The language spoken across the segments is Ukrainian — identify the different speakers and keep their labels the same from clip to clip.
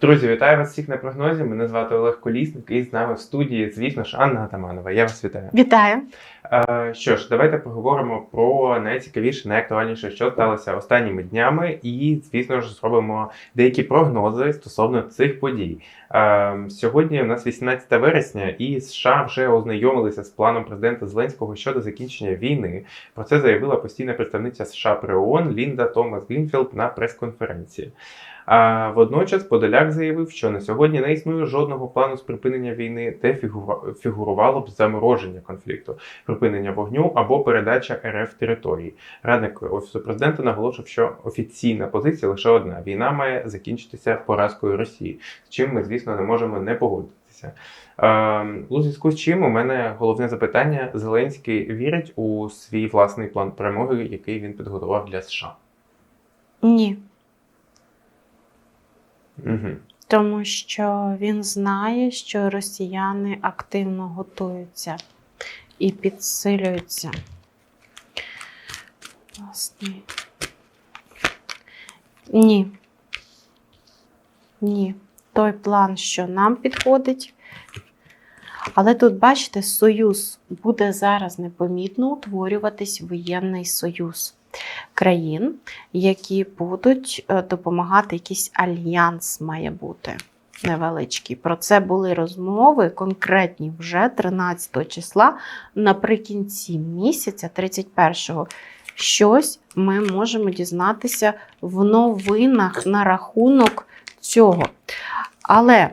Speaker 1: Друзі, вітаю вас всіх на прогнозі. Мене звати Олег Колісник, і з нами в студії, звісно ж, Анна Атаманова. Я вас вітаю.
Speaker 2: Вітаю.
Speaker 1: Е, що ж, давайте поговоримо про найцікавіше, найактуальніше, що сталося останніми днями, і, звісно ж, зробимо деякі прогнози стосовно цих подій. Е, сьогодні у нас 18 вересня, і США вже ознайомилися з планом президента Зеленського щодо закінчення війни. Про це заявила постійна представниця США при ООН Лінда Томас Грінфілд на прес-конференції. А водночас Подоляк заявив, що на сьогодні не існує жодного плану з припинення війни, де фігурувало б замороження конфлікту, припинення вогню або передача РФ території. Радник офісу президента наголошив, що офіційна позиція лише одна: війна має закінчитися поразкою Росії, з чим ми, звісно, не можемо не погодитися. У зв'язку з чим у мене головне запитання: Зеленський вірить у свій власний план перемоги, який він підготував для США.
Speaker 2: Ні. Тому що він знає, що росіяни активно готуються і підсилюються. Власне. Ні. Ні. Той план, що нам підходить. Але тут, бачите, союз буде зараз непомітно утворюватись воєнний союз країн, які будуть е, допомагати, якийсь альянс має бути невеличкий. Про це були розмови конкретні вже 13 числа наприкінці місяця, 31-го. Щось ми можемо дізнатися в новинах на рахунок цього. Але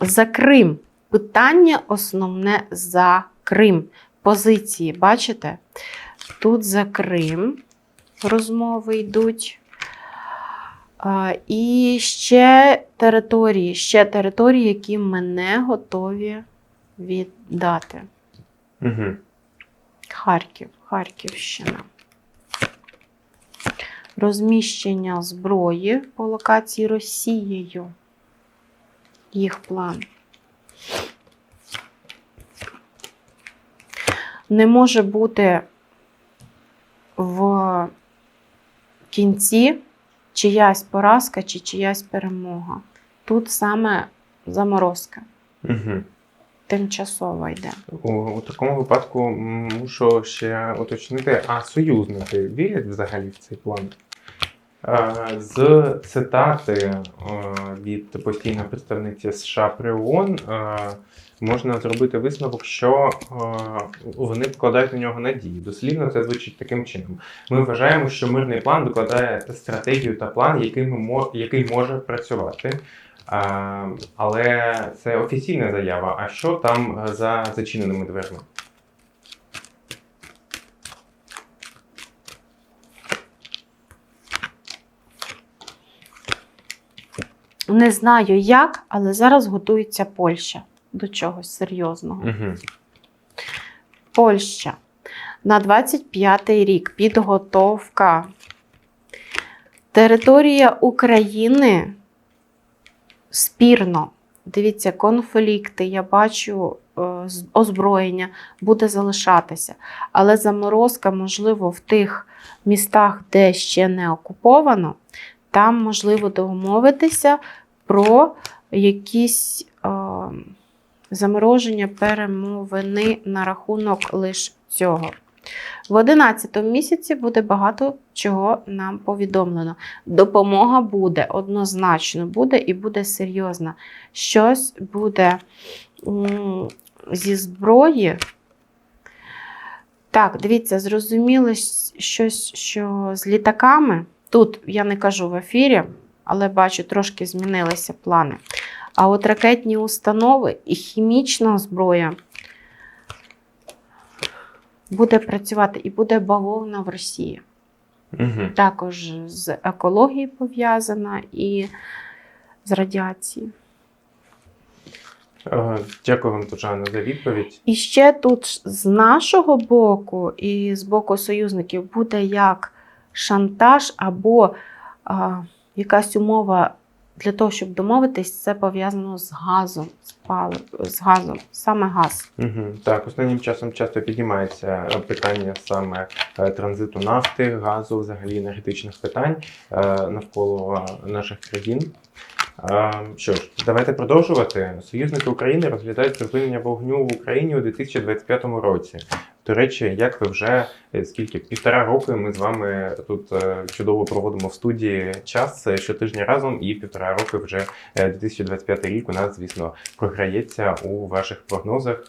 Speaker 2: за Крим питання основне за Крим. Позиції, бачите? Тут за Крим розмови йдуть. І ще території, ще території, які ми не готові віддати.
Speaker 1: Угу.
Speaker 2: Харків, Харківщина. Розміщення зброї по локації Росією. Їх план. Не може бути в кінці чиясь поразка чи чиясь перемога. Тут саме заморозка,
Speaker 1: Угу.
Speaker 2: тимчасова йде.
Speaker 1: У, у такому випадку мушу ще уточнити, а союзники вірять взагалі в цей план? З цитати від постійної представниці США при ООН можна зробити висновок, що е, вони вкладають на нього надії. Дослівно це звучить таким чином. Ми вважаємо, що мирний план викладає стратегію та план, який, ми який може працювати. А, але це офіційна заява. А що там е, за зачиненими дверми?
Speaker 2: Не знаю як, але зараз готується Польща до чогось серйозного.
Speaker 1: Угу.
Speaker 2: Польща на 25-й рік підготовка. Територія України спірно. Дивіться, конфлікти, я бачу е, озброєння буде залишатися. Але заморозка, можливо, в тих містах, де ще не окуповано, там можливо домовитися про якісь е, замороження перемовини на рахунок лише цього. В 11 місяці буде багато чого нам повідомлено. Допомога буде, однозначно буде і буде серйозна. Щось буде зі зброї. Так, дивіться, зрозуміло щось, що з літаками. Тут я не кажу в ефірі, але бачу, трошки змінилися плани. А от ракетні установи і хімічна зброя буде працювати і буде бавовна в Росії.
Speaker 1: Угу.
Speaker 2: Також з екологією пов'язана і з радіацією.
Speaker 1: Е, Дякую вам, Тужана, за відповідь.
Speaker 2: І ще тут з нашого боку і з боку союзників буде як шантаж або а, якась умова для того, щоб домовитись, це пов'язано з газом, з, палив, з газом, саме газ.
Speaker 1: Угу. Так, останнім часом часто піднімається е, питання саме е, транзиту нафти, газу, взагалі енергетичних питань е, навколо наших країн. Що ж, давайте продовжувати. Союзники України розглядають припинення вогню в Україні у 2025 році. До речі, як ви вже е, скільки півтора року ми з вами тут е, чудово проводимо в студії час е, щотижня разом, і півтора роки вже е, 2025 рік у нас, звісно, програється у ваших прогнозах.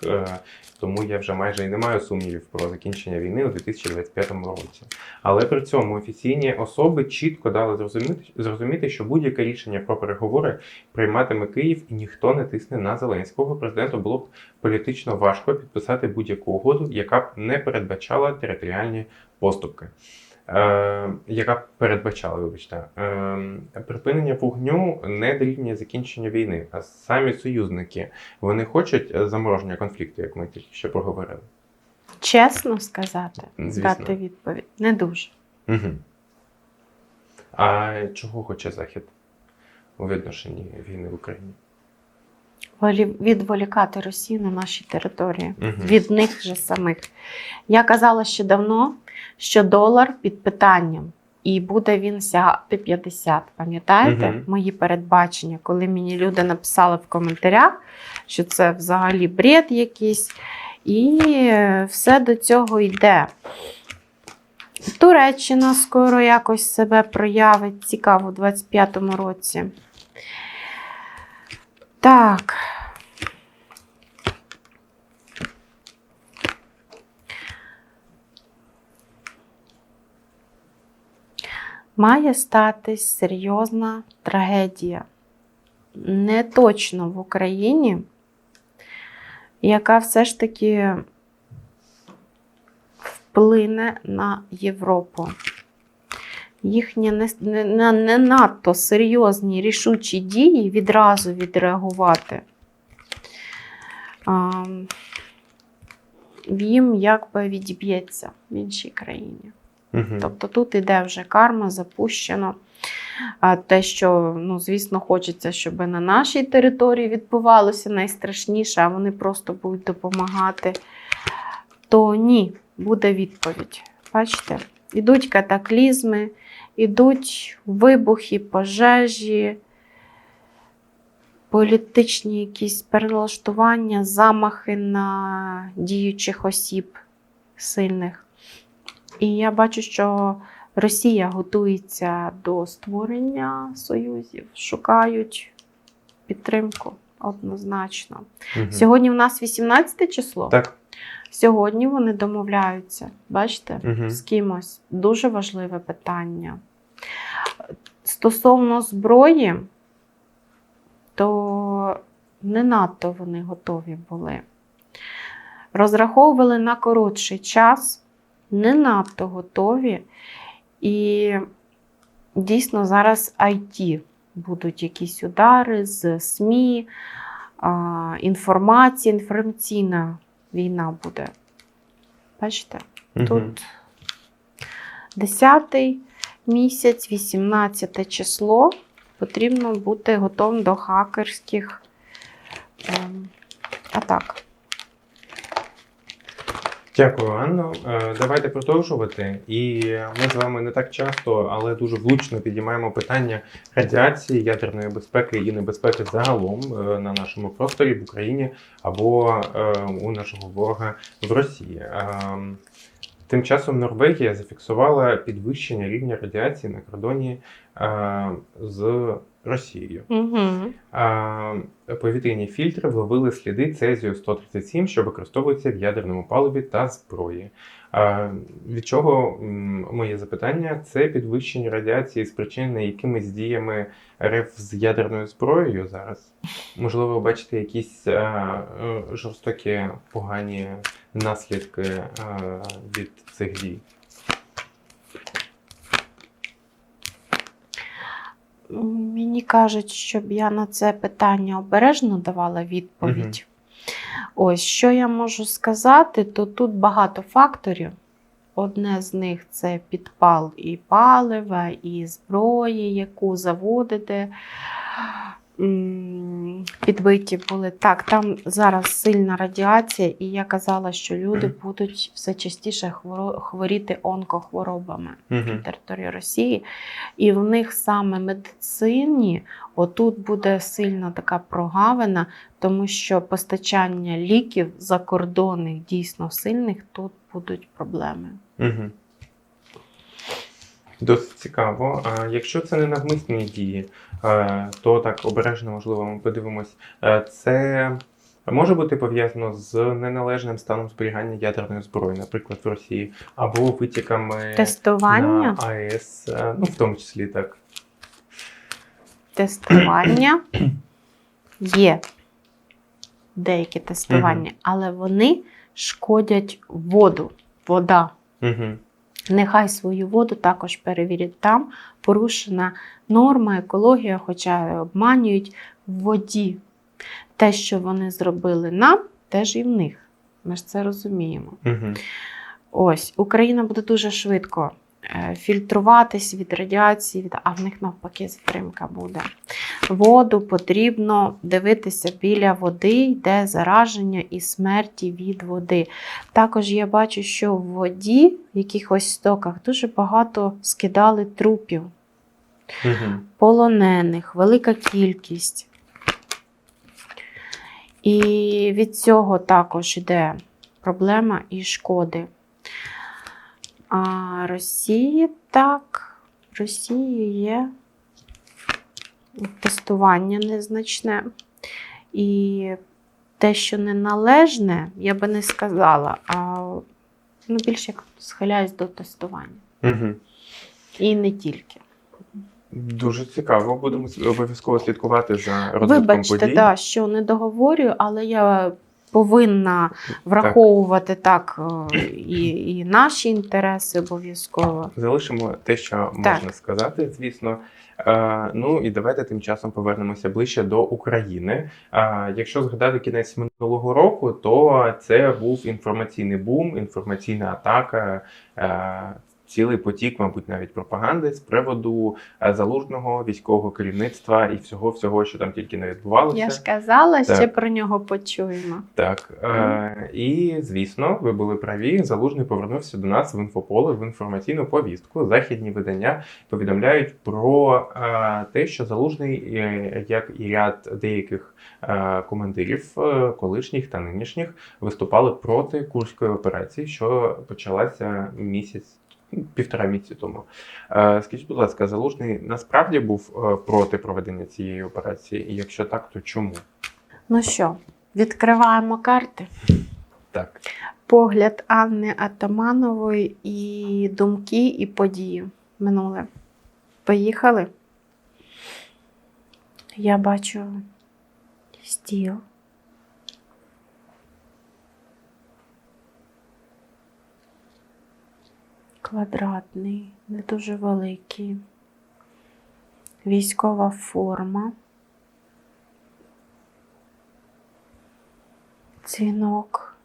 Speaker 1: Тому я вже майже і не маю сумнівів про закінчення війни у 2025 році. Але при цьому офіційні особи чітко дали зрозуміти, зрозуміти, що будь-яке рішення про переговори прийматиме Київ і ніхто не тисне на Зеленського. Президенту було б політично важко підписати будь-яку угоду, яка не передбачала територіальні поступки. Е, яка передбачала, вибачте, е, припинення вогню не дорівнює закінчення війни, а самі союзники вони хочуть замороження конфлікту, як ми тільки що проговорили.
Speaker 2: Чесно сказати,
Speaker 1: Звісно.
Speaker 2: дати відповідь не дуже.
Speaker 1: Угу. А чого хоче Захід у відношенні війни в Україні?
Speaker 2: Волі- Відволікати Росію на наші території.
Speaker 1: Угу.
Speaker 2: від них же самих. Я казала ще давно, що долар під питанням, і буде він сягати 50. Пам'ятаєте
Speaker 1: Мгм.
Speaker 2: мої передбачення, коли мені люди написали в коментарях, що це взагалі бред якийсь, і все до цього йде. Туреччина скоро якось себе проявить, цікаво, у 25-му році. Так. має статись серйозна трагедія. Не точно в Україні, яка все ж таки вплине на Європу. Їхні не, не, не- надто серйозні рішучі дії відразу відреагувати. А, їм якби відіб'ється в іншій країні.
Speaker 1: Угу.
Speaker 2: Тобто тут іде вже карма, запущено. А те, що, ну, звісно, хочеться, щоб на нашій території відбувалося найстрашніше, а вони просто будуть допомагати, то ні, буде відповідь. Бачите, ідуть катаклізми, ідуть вибухи, пожежі, політичні якісь перелаштування, замахи на діючих осіб сильних. І я бачу, що Росія готується до створення союзів, шукають підтримку однозначно.
Speaker 1: Угу.
Speaker 2: Сьогодні в нас 18 число.
Speaker 1: Так.
Speaker 2: Сьогодні вони домовляються, бачите,
Speaker 1: Угу.
Speaker 2: з кимось. Дуже важливе питання. Стосовно зброї, то не надто вони готові були. Розраховували на коротший час, не надто готові. І дійсно зараз IT будуть якісь удари з СМІ, інформація, інформаційна війна буде. Бачите? Тут 10 місяць, 18 число. Потрібно бути готовим до хакерських ем, атак.
Speaker 1: Дякую, Анно. Е, Давайте продовжувати. І ми з вами не так часто, але дуже влучно підіймаємо питання радіації, ядерної безпеки і небезпеки загалом е, на нашому просторі в Україні або е, у нашого ворога в Росії. Тим часом Норвегія зафіксувала підвищення рівня радіації на кордоні е, з Росією.
Speaker 2: Угу.
Speaker 1: А, повітряні фільтри вловили сліди цезію 137, що використовується в ядерному паливі та зброї. А, від чого моє запитання? Це підвищення радіації спричинене якимись діями РФ з ядерною зброєю зараз. Можливо, ви бачите якісь а, е, жорстокі погані наслідки від цих дій.
Speaker 2: Мені кажуть, щоб я на це питання обережно давала відповідь. Ось що я можу сказати, то тут багато факторів. Одне з них це підпал і палива, і зброї, яку заводите. Підбиті були. Так, там зараз сильна радіація, і я казала, що люди будуть все частіше хворіти онкохворобами
Speaker 1: Угу.
Speaker 2: на території Росії. І в них саме медицині отут буде сильна така прогавина, тому що постачання ліків закордонних дійсно сильних тут будуть проблеми.
Speaker 1: Угу. Досить цікаво. А якщо це не навмисні дії, то так обережно, можливо, ми подивимось. Е, Це може бути пов'язано з неналежним станом зберігання ядерної зброї, наприклад, в Росії, або витіками
Speaker 2: Тестування,
Speaker 1: на АЕС, е, ну в тому числі так.
Speaker 2: тестування є деякі тестування, але вони шкодять воду. Вода.
Speaker 1: Угу.
Speaker 2: Нехай свою воду також перевірять. Там порушена норма, екологія, хоча обманюють в воді. Те, що вони зробили нам, теж і в них. Ми ж це розуміємо.
Speaker 1: Угу.
Speaker 2: Ось, Україна буде дуже швидко фільтруватись від радіації, від... а в них навпаки затримка буде. Воду потрібно дивитися біля води, йде зараження і смерті від води. Також я бачу, що в воді, в якихось стоках, дуже багато скидали трупів,
Speaker 1: Угу.
Speaker 2: полонених, велика кількість. І від цього також йде проблема і шкоди. А Росії так, в Росії є тестування незначне. І те, що неналежне, я би не сказала, а ну, більше як схиляюсь до тестування.
Speaker 1: Угу.
Speaker 2: І не тільки.
Speaker 1: Дуже цікаво. Будемо обов'язково слідкувати за розвитком
Speaker 2: Вибачте,
Speaker 1: подій.
Speaker 2: да, що не договорюю, але я повинна враховувати так, е, і, і наші інтереси обов'язково.
Speaker 1: Залишимо те, що можна сказати, звісно. Е, ну і давайте тим часом повернемося ближче до України. Е, якщо згадати кінець минулого року, то це був інформаційний бум, інформаційна атака. Цілий потік, мабуть, навіть пропаганди з приводу е, залужного військового керівництва і всього, всього, що там тільки не відбувалося.
Speaker 2: Я ж казала, ще про нього почуємо.
Speaker 1: Так, е, і звісно, ви були праві. Залужний повернувся до нас в інфополе в інформаційну повістку. Західні видання повідомляють про е, те, що залужний, як і ряд деяких командирів, колишніх та нинішніх, виступали проти курської операції, що почалася місяць. Півтора місяці тому. Е, Скажіть, будь ласка, залужний насправді був е, проти проведення цієї операції? І якщо так, то чому?
Speaker 2: Ну що, відкриваємо карти.
Speaker 1: Так.
Speaker 2: Погляд Анни Атаманової і думки, і події минуле. Поїхали. Я бачу стіл. Квадратний, не дуже великий. Військова форма. Дзвінок.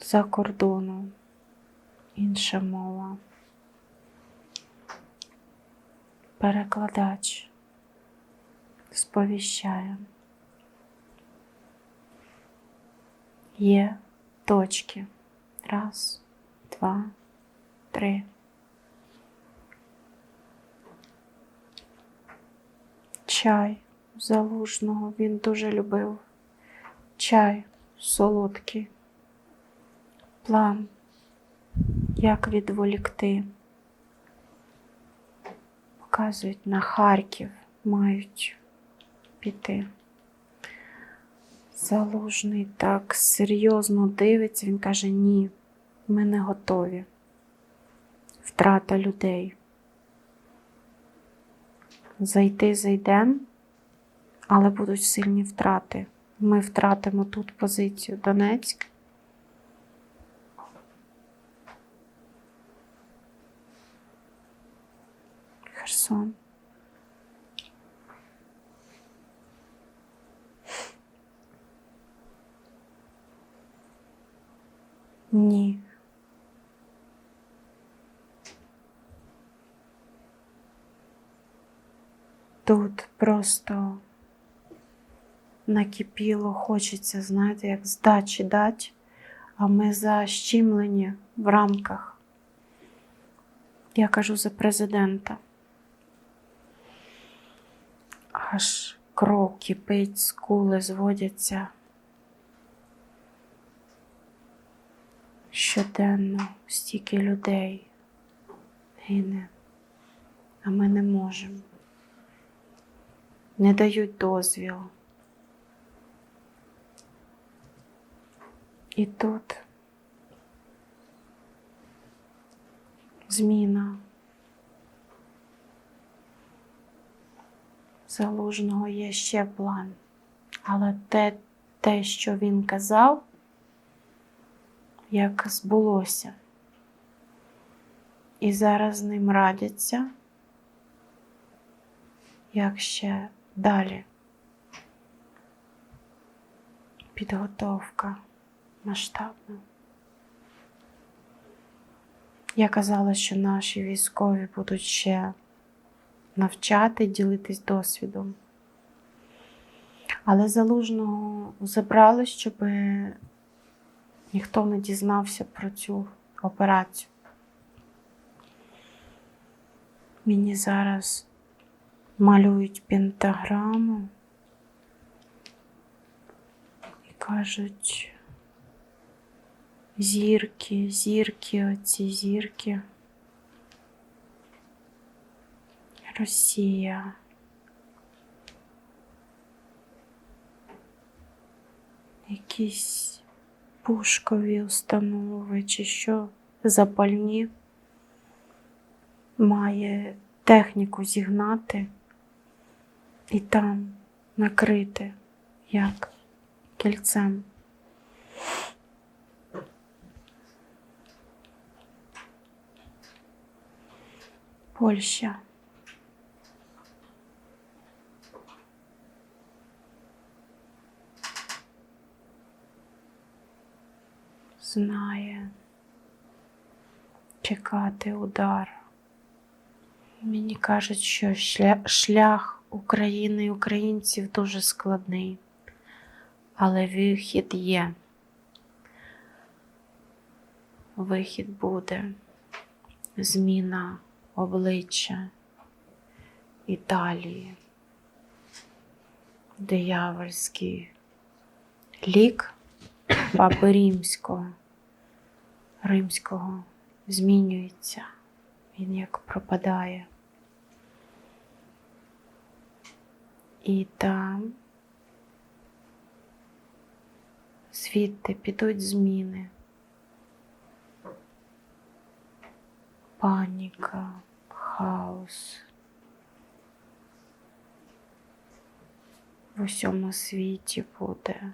Speaker 2: За кордоном. Інша мова. Перекладач. Сповіщає. Є точки. Раз, два, три. Чай залужного він дуже любив. Чай солодкий. План. Як відволікти. Показують на Харків, мають піти. Залужний так серйозно дивиться. Він каже: ні, ми не готові. Втрата людей. Зайти зайдемо, але будуть сильні втрати. Ми втратимо тут позицію Донецьк. Херсон. Ні. Тут просто накипіло, хочеться, знаєте, як здачі дати, а ми защімлені в рамках. Я кажу за президента. Аж кров кипить, скули зводяться. Щоденно стільки людей гине, а ми не можемо. Не дають дозвіл. І тут зміна залужного є ще план. Але те, те, що він казав, як збулося. І зараз з ним радяться, як ще далі. Підготовка масштабна. Я казала, що наші військові будуть ще навчати, ділитись досвідом. Але залужного забрали, щоб ніхто не дізнався про цю операцію. Мені зараз малюють пентаграму і кажуть зірки, зірки, оці зірки. Росія. Якісь пушкові установи чи що запальні має техніку зігнати і там накрити як кільцем. Польща. Знає чекати удар. Мені кажуть, що шля- шлях України і українців дуже складний, але вихід є. Вихід буде. Зміна обличчя Італії, диявольський лік Папи Римського, Римського змінюється, він як пропадає. І там звідти підуть зміни. Паніка, хаос. В усьому світі буде.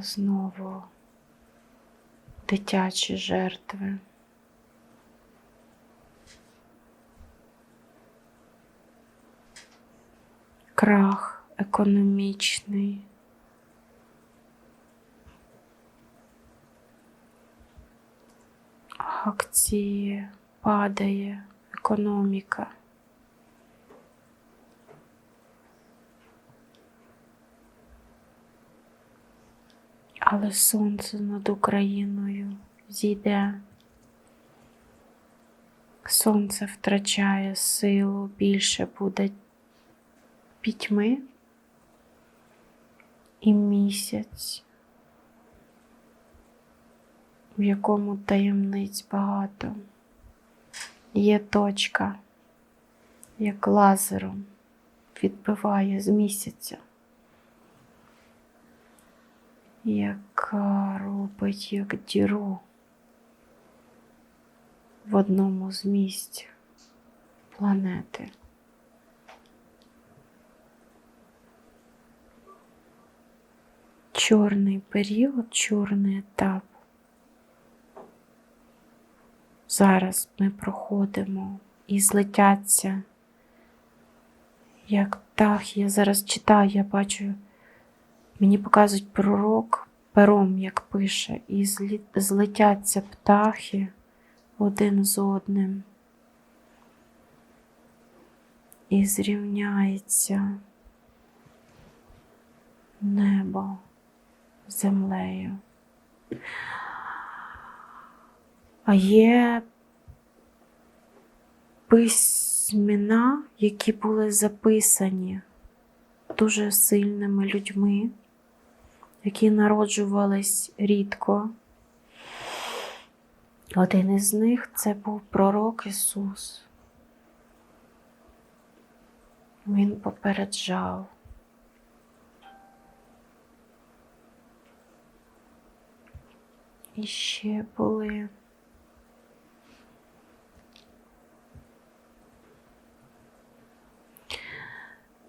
Speaker 2: Знову дитячі жертви. Крах економічний. Акції падає, економіка. Але сонце над Україною зійде. Сонце втрачає силу, більше буде пітьми і місяць, в якому таємниць багато. Є точка, як лазером відбиває з місяця яка робить як діру в одному з місць планети. Чорний період, чорний етап. Зараз ми проходимо і злетяться, як птах. Я зараз читаю, я бачу Мені показують пророк пером, як пише, і злетяться птахи один з одним. І зрівняється небо землею. А є письмена, які були записані дуже сильними людьми, які народжувались рідко. Один із них це був пророк Ісус. Він попереджав. І ще були.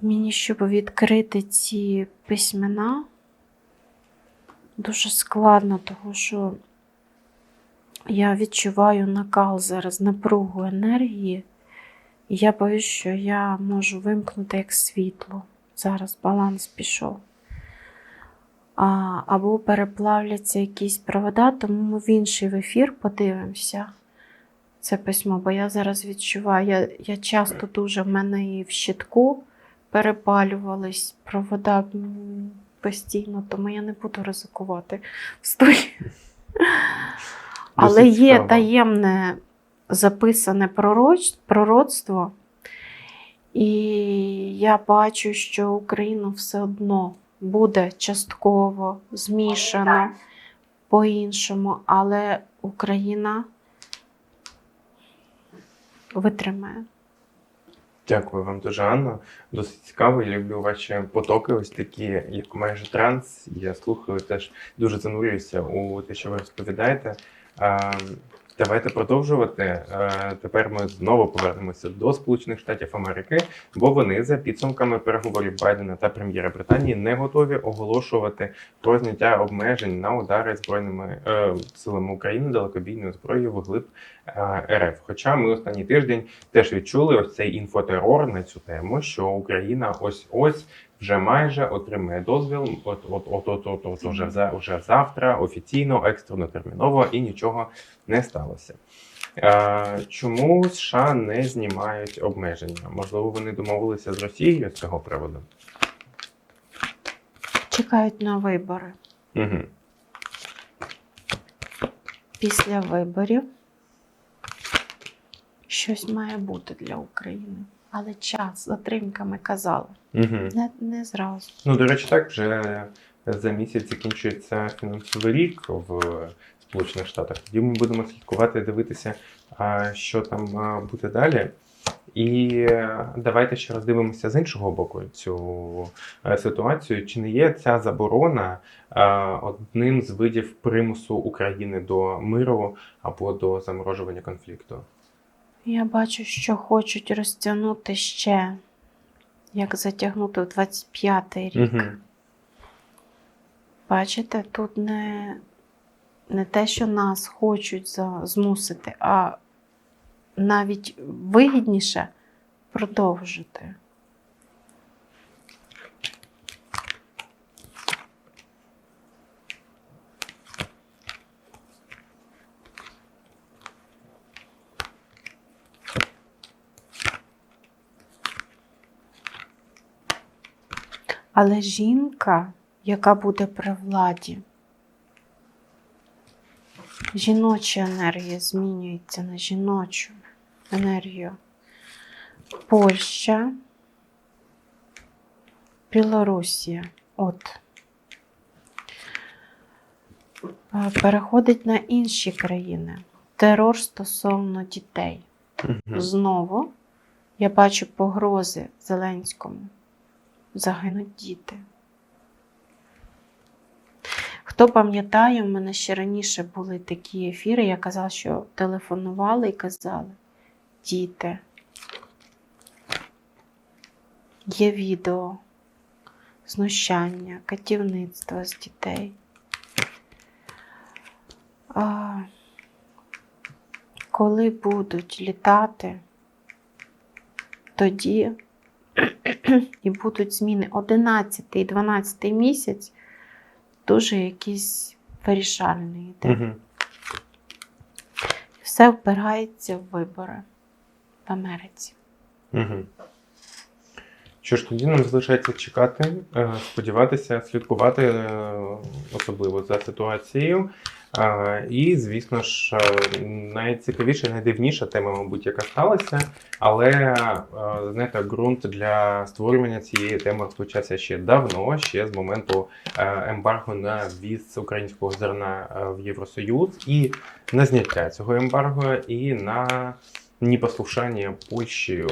Speaker 2: Мені, щоб відкрити ці письмена, дуже складно, тому що я відчуваю накал зараз, напругу енергії, і я боюсь, що я можу вимкнути як світло. Зараз баланс пішов. А, або переплавляться якісь провода, тому ми в інший в ефір подивимося це письмо, бо я зараз відчуваю, я, я часто дуже в мене і в щитку перепалювались провода постійно, тому я не буду ризикувати в студії. Але є
Speaker 1: цікаво.
Speaker 2: таємне записане пророцтво, і я бачу, що Україну все одно буде частково змішано по-іншому, але Україна витримає.
Speaker 1: Дякую вам дуже, Анна. Досить цікаво. Я люблю ваші потоки, ось такі, як майже транс. Я слухаю теж дуже занурююся у те, що ви розповідаєте. Давайте продовжувати. Тепер ми знову повернемося до Сполучених Штатів Америки, бо вони за підсумками переговорів Байдена та прем'єра Британії не готові оголошувати про зняття обмежень на удари збройними е, силами України далекобійною зброєю вглиб е, РФ. Хоча ми останній тиждень теж відчули ось цей інфотерор на цю тему, що Україна ось ось вже майже отримає дозвіл. От от от от от, от уже за уже завтра офіційно, екстрено терміново і нічого не сталося. Е, чому США не знімають обмеження? Можливо, вони домовилися з Росією з цього приводу?
Speaker 2: Чекають на вибори.
Speaker 1: Угу.
Speaker 2: Після виборів щось має бути для України. Але час, затримка, ми казали.
Speaker 1: Угу.
Speaker 2: Не, не зразу.
Speaker 1: Ну, до речі, так вже за місяць закінчується фінансовий рік в Сполучених Штатах. Тоді ми будемо слідкувати, дивитися, що там буде далі. І давайте ще роздивимося з іншого боку цю е, ситуацію. Чи не є ця заборона одним з видів примусу України до миру або до заморожування конфлікту?
Speaker 2: Я бачу, що хочуть розтягнути ще, як затягнути в 25-й рік.
Speaker 1: Угу.
Speaker 2: Бачите, тут не, не те, що нас хочуть за, змусити, а навіть вигідніше продовжити. Але жінка, яка буде при владі, жіноча енергія змінюється на жіночу енергію. Польща, Білорусія. От. Переходить на інші країни. Терор стосовно дітей. Знову я бачу погрози Зеленському. Загинуть діти. Хто пам'ятає, в мене ще раніше були такі ефіри, я казала, що телефонували і казали: діти. Є відео, знущання, катівництво з дітей. А, коли будуть літати, тоді і будуть зміни 11 і 12 місяць, дуже якийсь вирішальний йде.
Speaker 1: Угу.
Speaker 2: Все впирається в вибори в Америці.
Speaker 1: Угу. Що ж, тоді нам залишається чекати, е, сподіватися, слідкувати е, особливо за ситуацією. І, звісно ж, е, найцікавіша, найдивніша тема, мабуть, яка сталася, але е, знаєте, ґрунт для створювання цієї теми розпочався ще давно, ще з моменту е, ембарго на ввіз українського зерна в Євросоюз і на зняття цього ембарго, і на непослушання Польщі е,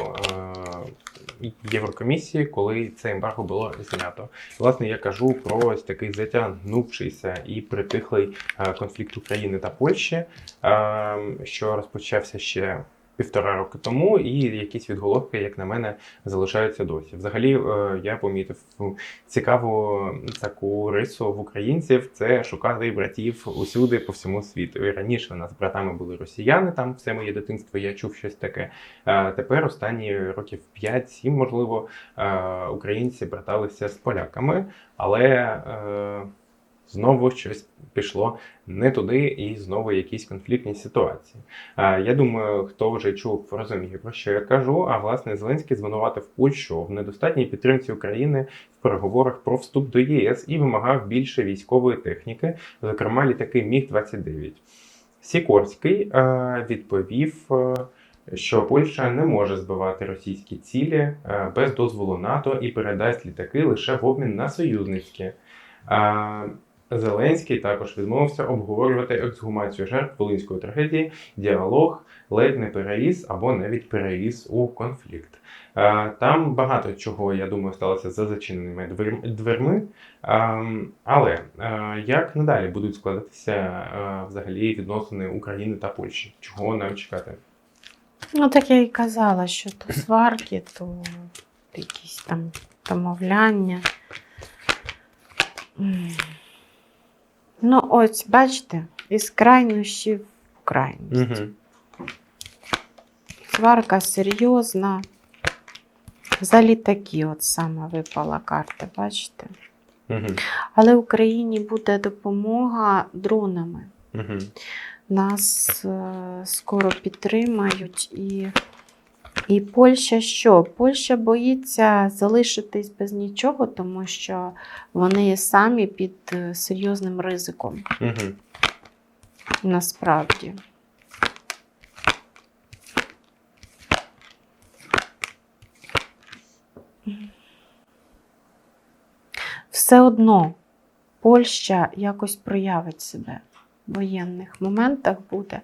Speaker 1: Єврокомісії, коли це ембарго було знято. Власне, я кажу про ось такий затягнувшийся і притихлий е, конфлікт України та Польщі, е, що розпочався ще півтора роки тому, і якісь відголовки, як на мене, залишаються досі. Взагалі, е, я помітив цікаву таку рису в українців це шукати братів усюди по всьому світу. І раніше у нас братами були росіяни, там все моє дитинство я чув щось таке. А тепер останні років 5-7, можливо, е, українці браталися з поляками, але е, знову щось пішло не туди, і знову якісь конфліктні ситуації. Е, Я думаю, хто вже чув, розуміє про що я кажу. А власне Зеленський звинуватив Польщу в недостатній підтримці України в переговорах про вступ до ЄС і вимагав більше військової техніки, зокрема літаки Міг 29 Сікорський е, відповів. е, Що Польща не може збивати російські цілі без дозволу НАТО і передасть літаки лише в обмін на союзницькі. Зеленський також відмовився обговорювати ексгумацію жертв Волинської трагедії. Діалог ледь не переріс або навіть переріс у конфлікт. Е, Там багато чого, я думаю, сталося за зачиненими дверми. Ем, Але е, як надалі будуть складатися е, взагалі відносини України та Польщі? Чого нам чекати?
Speaker 2: Ну, так я і казала, що то сварки, то якісь там домовляння. Ну, ось, бачите, із крайнощів в крайність. Сварка серйозна. За літаки, от саме випала карта, бачите?
Speaker 1: Угу.
Speaker 2: Але Україні буде допомога дронами.
Speaker 1: Угу.
Speaker 2: Нас е, скоро підтримають і. І Польща що? Польща боїться залишитись без нічого, тому що вони самі під е, серйозним ризиком
Speaker 1: Угу.
Speaker 2: насправді. Все одно Польща якось проявить себе в воєнних моментах буде.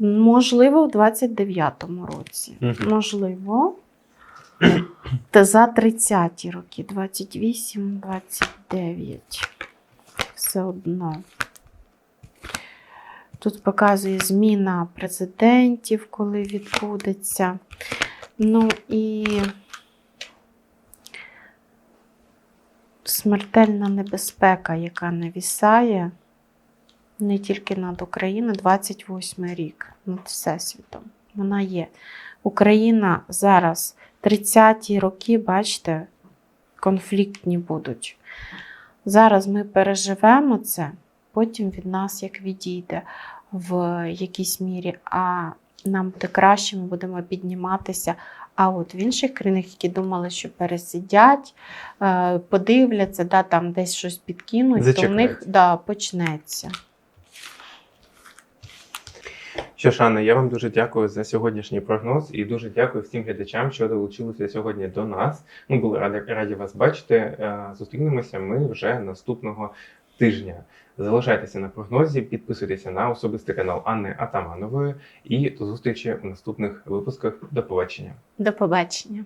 Speaker 2: Можливо, в 29-му році.
Speaker 1: Мгм.
Speaker 2: Можливо. Та за 30-ті роки, 28, 29. Все одно. Тут показує зміна президентів, коли відбудеться. Ну і смертельна небезпека, яка навісає не тільки над Україною, 28 рік над Всесвітом. Вона є. Україна зараз 30-ті роки, бачите, конфліктні будуть. Зараз ми переживемо це, потім від нас як відійде в якійсь мірі, а нам буде краще, ми будемо підніматися. А от в інших країнах, які думали, що пересидять, е, подивляться, да, там десь щось підкинуть, то в них да, почнеться.
Speaker 1: Що Шана, я вам дуже дякую за сьогоднішній прогноз і дуже дякую всім глядачам, що долучилися сьогодні до нас. Ми були раді, раді вас бачити. Е, Зустрінемося ми вже наступного тижня. Залишайтеся на прогнозі, підписуйтеся на особистий канал Анни Атаманової і до зустрічі у наступних випусках. До побачення.
Speaker 2: До побачення.